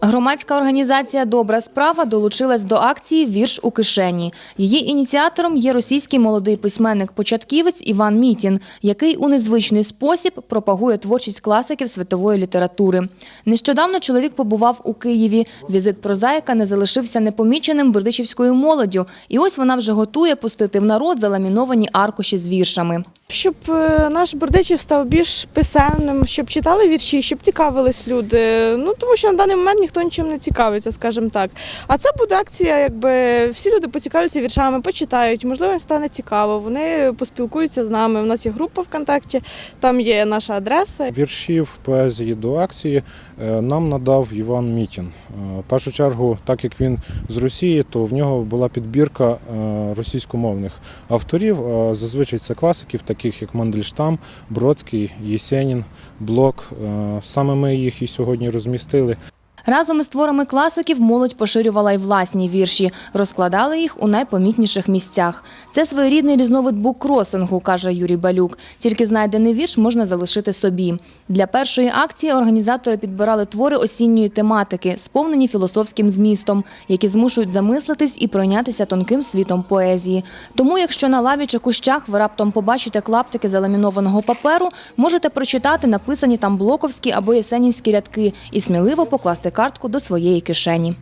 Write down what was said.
Громадська організація Добра справа долучилась до акції Вірш у кишені. Її ініціатором є російський молодий письменник-початківець Іван Мітін, який у незвичний спосіб пропагує творчість класиків світової літератури. Нещодавно чоловік побував у Києві. Візит прозаїка не залишився непоміченим бердичівською молоддю, і ось вона вже готує пустити в народ заламіновані аркуші з віршами. Щоб е, наш Бердичів став більш писемним, щоб читали вірші, щоб цікавились люди. Ну тому що на даний момент ніхто нічим не цікавиться, скажімо так. А це буде акція, якби всі люди поцікавляться віршами, почитають. Можливо, їм стане цікаво. Вони поспілкуються з нами. У нас є група ВКонтакті, там є наша адреса. Віршів поезії до акції е, нам надав Іван Мітін. Е, В першу чергу, так як він з Росії, то в нього була підбірка російськомовних авторів. Зазвичай це класиків, таких як Мандельштам, Бродський, Єсенін, Блок. Е, Саме ми їх і сьогодні розмістили. Разом із творами класиків молодь поширювала й власні вірші, розкладали їх у найпомітніших місцях. Це своєрідний різновид буккросингу, каже Юрій Балюк. Тільки знайдений вірш можна залишити собі. Для першої акції організатори підбирали твори осінньої тематики, сповнені філософським змістом, які змушують замислитись і пройнятися тонким світом поезії. Тому, якщо на лаві чи кущах ви раптом побачите клаптики заламінованого паперу, можете прочитати написані там блоковські або єсенінські рядки і сміливо покласти картку до своєї кишені.